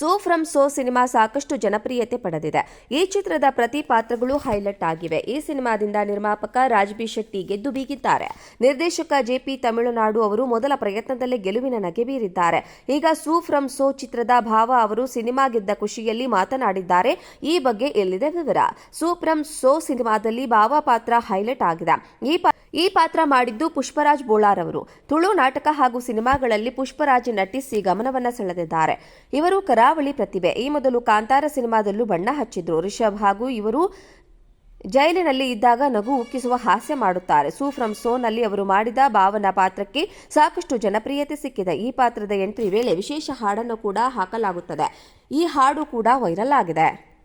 So from So cinema ಸಾಕಷ್ಟು ಜನಪ್ರಿಯತೆ ಪಡೆದಿದೆ. ಈ ಚಿತ್ರದ ಪ್ರತಿ ಪಾತ್ರಗಳು ಹೈಲೈಟ್ ಆಗಿವೆ. ಈ ಸಿನಿಮಾದಿಂದ ನಿರ್ಮಾಪಕ ರಾಜ್ ಬಿ ಶೆಟ್ಟಿ ಗೆದ್ದು ಬೀಗಿದ್ದಾರೆ. ನಿರ್ದೇಶಕ ಜೆಪಿ ತಮಿಳುನಾಡು ಅವರು ಮೊದಲ ಪ್ರಯತ್ನದಲ್ಲೇ ಗೆಲುವಿನ ನಗೆ ಬೀರಿದ್ದಾರೆ. ಈಗ ಸೂ ಫ್ರಮ್ ಸೋ ಚಿತ್ರದ ಭಾವ ಅವರು ಸಿನಿಮಾ ಗೆದ್ದ ಖುಷಿಯಲ್ಲಿ ಮಾತನಾಡಿದ್ದಾರೆ. ಈ ಬಗ್ಗೆ ಎಲ್ಲಿದೆ ವಿವರ? ಸೂ ಫ್ರಮ್ ಸೋ ಸಿನಿಮಾದಲ್ಲಿ ಭಾವ ಪಾತ್ರ ಹೈಲೈಟ್ ಆಗಿದೆ. ಈ ಈ ಪಾತ್ರ ಮಾಡಿದ್ದು ಪುಷ್ಪರಾಜ್ ಬೋಳಾರ್ ಅವರು. ತುಳು ನಾಟಕ ಹಾಗೂ ಸಿನಿಮಾಗಳಲ್ಲಿ ಪುಷ್ಪರಾಜ್ ನಟಿಸಿ ಗಮನವನ್ನ ಸೆಳೆದಿದ್ದಾರೆ. ಇವರು ಕರಾವಳಿ ಪ್ರತಿಭೆ. ಈ ಮೊದಲು ಕಾಂತಾರ ಸಿನಿಮಾದಲ್ಲೂ ಬಣ್ಣ ಹಚ್ಚಿದ್ರು. ರಿಷಬ್ ಹಾಗೂ ಇವರು ಜೈಲಿನಲ್ಲಿ ಇದ್ದಾಗ ನಗು ಉಕ್ಕಿಸುವ ಹಾಸ್ಯ ಮಾಡುತ್ತಾರೆ. ಸೂ ಫ್ರಮ್ ಸೋನಲ್ಲಿ ಅವರು ಮಾಡಿದ ಭಾವನಾ ಪಾತ್ರಕ್ಕೆ ಸಾಕಷ್ಟು ಜನಪ್ರಿಯತೆ ಸಿಕ್ಕಿದೆ. ಈ ಪಾತ್ರದ ಎಂಟ್ರಿ ವೇಳೆ ವಿಶೇಷ ಹಾಡನ್ನು ಕೂಡ ಹಾಕಲಾಗುತ್ತದೆ. ಈ ಹಾಡು ಕೂಡ ವೈರಲ್ ಆಗಿದೆ.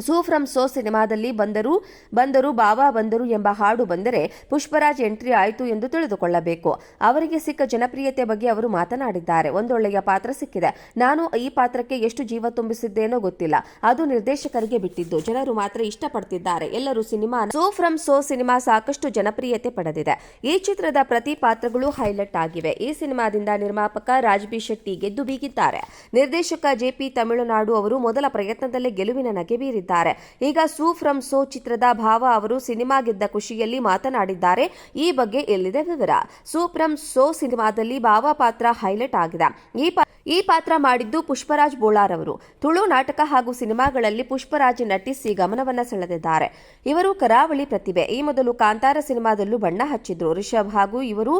ಸೂ ಫ್ರಮ್ ಸೋ ಸಿನಿಮಾದಲ್ಲಿ ಬಂದರು ಬಂದರು ಬಾವಾ ಬಂದರು ಎಂಬ ಹಾಡು ಬಂದರೆ ಪುಷ್ಪರಾಜ್ ಎಂಟ್ರಿ ಆಯಿತು ಎಂದು ತಿಳಿದುಕೊಳ್ಳಬೇಕು. ಅವರಿಗೆ ಸಿಕ್ಕ ಜನಪ್ರಿಯತೆ ಬಗ್ಗೆ ಅವರು ಮಾತನಾಡಿದ್ದಾರೆ. ಒಂದೊಳ್ಳೆಯ ಪಾತ್ರ ಸಿಕ್ಕಿದೆ. ನಾನು ಈ ಪಾತ್ರಕ್ಕೆ ಎಷ್ಟು ಜೀವ ತುಂಬಿಸಿದ್ದೇನೋ ಗೊತ್ತಿಲ್ಲ. ಅದು ನಿರ್ದೇಶಕರಿಗೆ ಬಿಟ್ಟಿದ್ದು. ಜನರು ಮಾತ್ರ ಇಷ್ಟಪಡ್ತಿದ್ದಾರೆ. ಎಲ್ಲರೂ cinema So from So cinema ಸಾಕಷ್ಟು ಜನಪ್ರಿಯತೆ ಪಡೆದಿದೆ. ಈ ಚಿತ್ರದ ಪ್ರತಿ ಪಾತ್ರಗಳು ಹೈಲೈಟ್ ಆಗಿವೆ. ಈ ಸಿನಿಮಾದಿಂದ ನಿರ್ಮಾಪಕ ರಾಜ್ ಬಿ ಶೆಟ್ಟಿ ಗೆದ್ದು ಬೀಗಿದ್ದಾರೆ. ನಿರ್ದೇಶಕ ಜೆಪಿ ತಮಿಳುನಾಡು ಅವರು ಮೊದಲ ಪ್ರಯತ್ನದಲ್ಲೇ ಗೆಲುವಿನ ನಗೆ ಬೀರಿದ್ದಾರೆ. ಈಗ ಸೂ ಫ್ರಮ್ ಸೋ ಚಿತ್ರದ ಭಾವ ಅವರು ಸಿನಿಮಾ ಗೆದ್ದ ಖುಷಿಯಲ್ಲಿ ಮಾತನಾಡಿದ್ದಾರೆ. ಈ ಬಗ್ಗೆ ಎಲ್ಲಿದೆ ವಿವರ? ಸೂ ಫ್ರಮ್ ಸೋ ಸಿನಿಮಾದಲ್ಲಿ ಭಾವ ಪಾತ್ರ ಹೈಲೈಟ್ ಆಗಿದೆ. ಈ ಈ ಪಾತ್ರ ಮಾಡಿದ್ದು ಪುಷ್ಪರಾಜ್ ಬೋಳಾರ್ ಅವರು. ತುಳು ನಾಟಕ ಹಾಗೂ ಸಿನಿಮಾಗಳಲ್ಲಿ ಪುಷ್ಪರಾಜ್ ನಟಿಸಿ ಗಮನವನ್ನ ಸೆಳೆದಿದ್ದಾರೆ. ಇವರು ಕರಾವಳಿ ಪ್ರತಿಭೆ. ಈ ಮೊದಲು ಕಾಂತಾರ ಸಿನಿಮಾದಲ್ಲೂ ಬಣ್ಣ ಹಚ್ಚಿದ್ರು. ರಿಷಬ್ ಹಾಗೂ ಇವರು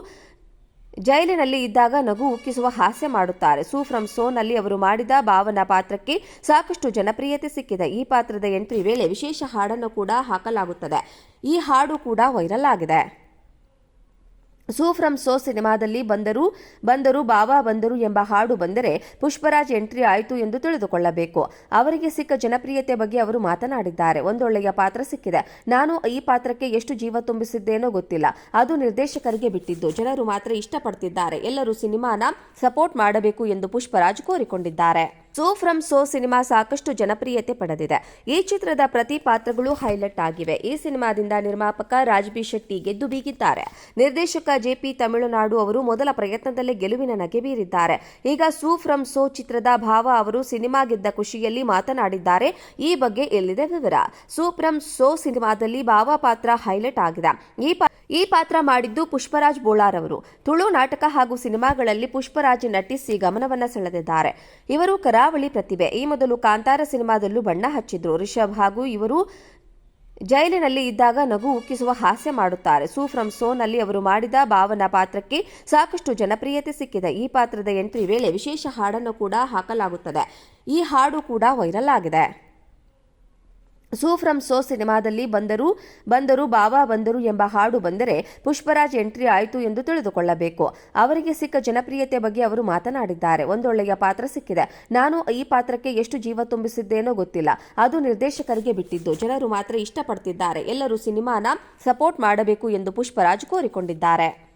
ಜೈಲಿನಲ್ಲಿ ಇದ್ದಾಗ ನಗು ಉಕ್ಕಿಸುವ ಹಾಸ್ಯ ಮಾಡುತ್ತಾರೆ. ಸೂ ಫ್ರಮ್ ಸೋನಲ್ಲಿ ಅವರು ಮಾಡಿದ ಭಾವನಾ ಪಾತ್ರಕ್ಕೆ ಸಾಕಷ್ಟು ಜನಪ್ರಿಯತೆ ಸಿಕ್ಕಿದೆ. ಈ ಪಾತ್ರದ ಎಂಟ್ರಿ ವೇಳೆ ವಿಶೇಷ ಹಾಡನ್ನು ಕೂಡ ಹಾಕಲಾಗುತ್ತದೆ. ಈ ಹಾಡು ಕೂಡ ವೈರಲ್ ಆಗಿದೆ. ಸೂ ಫ್ರಮ್ ಸೋ ಸಿನಿಮಾದಲ್ಲಿ ಬಂದರು ಬಂದರು ಬಾವಾ ಬಂದರು ಎಂಬ ಹಾಡು ಬಂದರೆ ಪುಷ್ಪರಾಜ್ ಎಂಟ್ರಿ ಆಯಿತು ಎಂದು ತಿಳಿದುಕೊಳ್ಳಬೇಕು. ಅವರಿಗೆ ಸಿಕ್ಕ ಜನಪ್ರಿಯತೆ ಬಗ್ಗೆ ಅವರು ಮಾತನಾಡಿದ್ದಾರೆ. ಒಂದೊಳ್ಳೆಯ ಪಾತ್ರ ಸಿಕ್ಕಿದೆ. ನಾನು ಈ ಪಾತ್ರಕ್ಕೆ ಎಷ್ಟು ಜೀವ ತುಂಬಿಸಿದ್ದೇನೋ ಗೊತ್ತಿಲ್ಲ. ಅದು ನಿರ್ದೇಶಕರಿಗೆ ಬಿಟ್ಟಿದ್ದು. ಜನರು ಮಾತ್ರ ಇಷ್ಟಪಡ್ತಿದ್ದಾರೆ. ಎಲ್ಲರೂ ಸಿನಿಮಾನ ಸಪೋರ್ಟ್ ಮಾಡಬೇಕು ಎಂದು ಪುಷ್ಪರಾಜ್ ಕೋರಿಕೊಂಡಿದ್ದಾರೆ. ಸೋ ಫ್ರಮ್ ಸೋ ಸಿನಿಮಾ ಸಾಕಷ್ಟು ಜನಪ್ರಿಯತೆ ಪಡೆದಿದೆ. ಈ ಚಿತ್ರದ ಪ್ರತಿ ಪಾತ್ರಗಳು ಹೈಲೈಟ್ ಆಗಿವೆ. ಈ ಸಿನಿಮಾದಿಂದ ನಿರ್ಮಾಪಕ ರಾಜ್ಬಿ ಶೆಟ್ಟಿ ಗೆದ್ದು ಬೀಗಿದ್ದಾರೆ ನಿರ್ದೇಶಕ ಜೆಪಿ ತಮಿಳುನಾಡು ಅವರು ಮೊದಲ ಪ್ರಯತ್ನದಲ್ಲೇ ಗೆಲುವಿನ ನಗೆ ಬೀರಿದ್ದಾರೆ. ಈಗ ಸೂ ಫ್ರಮ್ ಸೋ ಚಿತ್ರದ ಭಾವ ಅವರು ಸಿನಿಮಾ ಗೆದ್ದ ಖುಷಿಯಲ್ಲಿ ಮಾತನಾಡಿದ್ದಾರೆ. ಈ ಬಗ್ಗೆ ಎಲ್ಲಿದೆ ವಿವರ? ಸೂ ಫ್ರಮ್ ಸೋ ಸಿನಿಮಾದಲ್ಲಿ ಭಾವ ಪಾತ್ರ ಹೈಲೈಟ್ ಆಗಿದೆ. ಈ ಈ ಪಾತ್ರ ಮಾಡಿದ್ದು ಪುಷ್ಪರಾಜ್ ಬೋಳಾರ್ ಅವರು. ತುಳು ನಾಟಕ ಹಾಗೂ ಸಿನಿಮಾಗಳಲ್ಲಿ ಪುಷ್ಪರಾಜ್ ನಟಿಸಿ ಗಮನವನ್ನ ಸೆಳೆದಿದ್ದಾರೆ. ಇವರು ಕರಾವಳಿ ಪ್ರತಿಭೆ. ಈ ಮೊದಲು ಕಾಂತಾರ ಸಿನಿಮಾದಲ್ಲೂ ಬಣ್ಣ ಹಚ್ಚಿದ್ರು. ರಿಷಬ್ ಹಾಗೂ ಇವರು ಜೈಲಿನಲ್ಲಿ ಇದ್ದಾಗ ನಗು ಉಕ್ಕಿಸುವ ಹಾಸ್ಯ ಮಾಡುತ್ತಾರೆ. ಸೂ ಫ್ರಮ್ ಸೋನಲ್ಲಿ ಅವರು ಮಾಡಿದ ಭಾವನ ಪಾತ್ರಕ್ಕೆ ಸಾಕಷ್ಟು ಜನಪ್ರಿಯತೆ ಸಿಕ್ಕಿದೆ. ಈ ಪಾತ್ರದ ಎಂಟ್ರಿ ವೇಳೆ ವಿಶೇಷ ಹಾಡನ್ನು ಕೂಡ ಹಾಕಲಾಗುತ್ತದೆ. ಈ ಹಾಡು ಕೂಡ ವೈರಲ್ ಆಗಿದೆ. ಸೂ ಫ್ರಮ್ ಸೋ ಸಿನಿಮಾದಲ್ಲಿ ಬಂದರು ಬಂದರು, ಬಾಬಾ ಬಂದರು ಎಂಬ ಹಾಡು ಬಂದರೆ ಪುಷ್ಪರಾಜ್ ಎಂಟ್ರಿ ಆಯಿತು ಎಂದು ತಿಳಿದುಕೊಳ್ಳಬೇಕು. ಅವರಿಗೆ ಸಿಕ್ಕ ಜನಪ್ರಿಯತೆ ಬಗ್ಗೆ ಅವರು ಮಾತನಾಡಿದ್ದಾರೆ. ಒಂದೊಳ್ಳೆಯ ಪಾತ್ರ ಸಿಕ್ಕಿದೆ. ನಾನು ಈ ಪಾತ್ರಕ್ಕೆ ಎಷ್ಟು ಜೀವ ತುಂಬಿಸಿದ್ದೇನೋ ಗೊತ್ತಿಲ್ಲ. ಅದು ನಿರ್ದೇಶಕರಿಗೆ ಬಿಟ್ಟಿದ್ದು. ಜನರು ಮಾತ್ರ ಇಷ್ಟಪಡ್ತಿದ್ದಾರೆ. ಎಲ್ಲರೂ ಸಿನಿಮಾನ ಸಪೋರ್ಟ್ ಮಾಡಬೇಕು ಎಂದು ಪುಷ್ಪರಾಜ್ ಕೋರಿಕೊಂಡಿದ್ದಾರೆ.